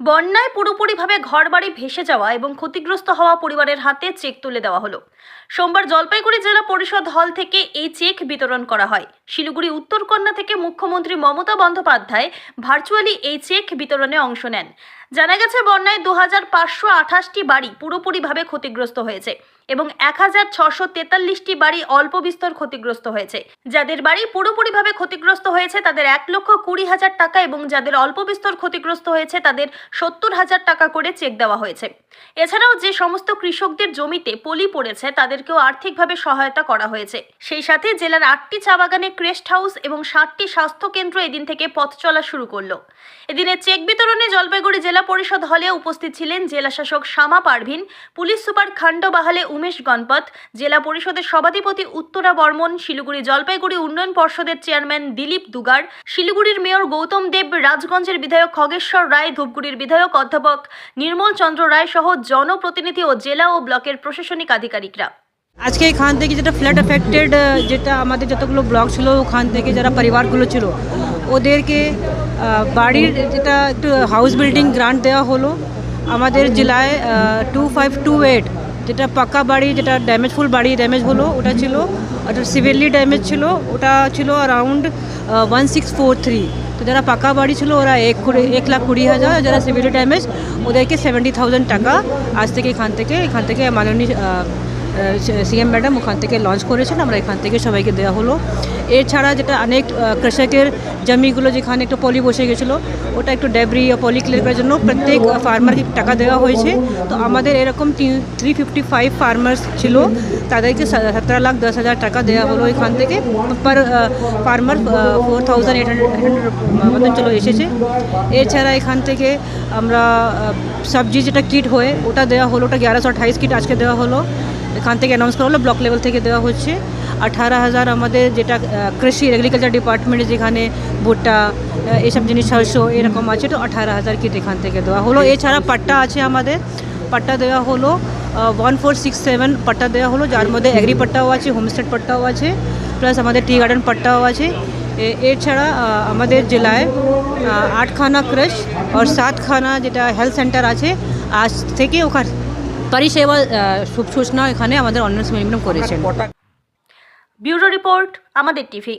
বন্যায় পুরোপুরিভাবে ঘরবাড়ি ভেসে যাওয়া এবং ক্ষতিগ্রস্ত হওয়া পরিবারের হাতে চেক তুলে দেওয়া হলো। সোমবার জলপাইগুড়ি জেলা পরিষদ হল থেকে এই চেক বিতরণ করা হয়। শিলিগুড়ি, উত্তরকন্যা থেকে মুখ্যমন্ত্রী মমতা বন্দ্যোপাধ্যায় ভার্চুয়ালি এই চেক বিতরণে অংশ নেন। জানা গেছে, বন্যায় দু হাজার পাঁচশো আঠাশটি বাড়ি পুরোপুরিভাবে ক্ষতিগ্রস্ত হয়েছে এবং এক হাজার ছশো তেতাল্লিশটি বাড়ি অল্প বিস্তর ক্ষতিগ্রস্ত হয়েছে। যাদের বাড়ি পুরোপুরিভাবে ক্ষতিগ্রস্ত হয়েছে, তাদের এক লক্ষ কুড়ি হাজার টাকা এবং যাদের অল্প বিস্তর ক্ষতিগ্রস্ত হয়েছে, তাদের সত্তর হাজার টাকা করে চেক দেওয়া হয়েছে। এছাড়াও যে সমস্ত কৃষকদের জমিতে পলি পড়েছে, তাদেরকেও আর্থিকভাবে সহায়তা করা হয়েছে। সেই সাথে জেলার আটটি চা বাগানে ক্রেস্ট হাউস এবং ষাটটি স্বাস্থ্য কেন্দ্র এদিন থেকে পথ চলা শুরু করল। এদিনের চেক বিতরণে জলপাইগুড়ি জেলা পরিষদ হলে উপস্থিত ছিলেন জেলা শাসক Shyama Parveen, police super Khandbahale Umesh Ganpat, জেলা পরিষদের সভাধিপতি উত্তরা বর্মন, শিলিগুড়ি জলপাইগুড়ি উন্নয়ন পর্ষদের চেয়ারম্যান দিলীপ দুগার, শিলিগুড়ির মেয়র গৌতম দেব, রাজগঞ্জের বিধায়ক খগেশ্বর রায়, ধূপগুড়ির বিধায়ক অধ্যাপক নির্মল চন্দ্র রায় সহ জনপ্রতিনিধি ও জেলা ও ব্লকের প্রশাসনিক আধিকারিকরা। আজকে এখান থেকে যেটা ফ্ল্যাট এফেক্টেড যেটা আমাদের যতগুলো ব্লক ছিল, ওখান থেকে যারা পরিবারগুলো ছিল, ওদেরকে বাড়ির যেটা একটু হাউস বিল্ডিং গ্রান্ট দেওয়া হলো, আমাদের জেলায় টু ফাইভ টু এইট যেটা পাকা বাড়ি, যেটা ড্যামেজফুল বাড়ি ড্যামেজ হলো, ওটা ছিল ওটা সিভিয়ারলি ড্যামেজ ছিল, ওটা ছিল around one six four three তো যারা পাকা বাড়ি ছিল, ওরা এক কুড়ি এক লাখ কুড়ি হাজার, যারা সিভিলি ড্যামেজ ওদেরকে সেভেন্টি থাউজেন্ড টাকা আজ থেকে এখান থেকে এখান থেকে মাননীয় সিএম ম্যাডাম ওখান থেকে লঞ্চ করেছেন, আমরা এখান থেকে সবাইকে দেওয়া হলো। এছাড়া যেটা অনেক কৃষকের জমিগুলো যেখানে একটু পলি বসে গেছিল, ওটা একটু ডেবরি ও পলি ক্লিয়ার করার জন্য প্রত্যেক ফার্মারকে টাকা দেওয়া হয়েছে। তো আমাদের এরকম থ্রি ফিফটি ফাইভ ফার্মার্স ছিল, তাদেরকে সতেরো লাখ দশ হাজার টাকা দেওয়া হলো এখান থেকে। Per farmer four thousand eight hundred মতন চলো এসেছে। এছাড়া এখান থেকে আমরা সবজি যেটা কিট হয়ে, ওটা দেওয়া হলো, ওটা গ্যারোশো আঠাইশ কিট আজকে দেওয়া হলো। এখান থেকে অ্যানাউন্স করা হলো ব্লক লেভেল থেকে দেওয়া হচ্ছে। আঠারো হাজার আমাদের যেটা কৃষি এগ্রিকালচার ডিপার্টমেন্টে যেখানে ভুট্টা আহ, এইসব জিনিস শস্য এরকম আছে তো আঠারো হাজার কিট এখান থেকে দেওয়া হলো। এছাড়া পাট্টা আছে আমাদের পাট্টা দেওয়া হলো one four six seven patta দেওয়া হলো যার মধ্যে এগ্রি পাট্টাও আছে হোমস্টেড পাট্টাও আছে প্লাস আমাদের টি গার্ডেন পাট্টাও আছে। এছাড়া আমাদের জেলায় আটখানা ক্রাশ আর সাতখানা যেটা হেলথ সেন্টার আছে আজ থেকে ওখানে পরিষেবা সেবা সূচনা এখানে আমাদের অন্য সময় করেছেন। ব্যুরো রিপোর্ট আমাদের টিভি।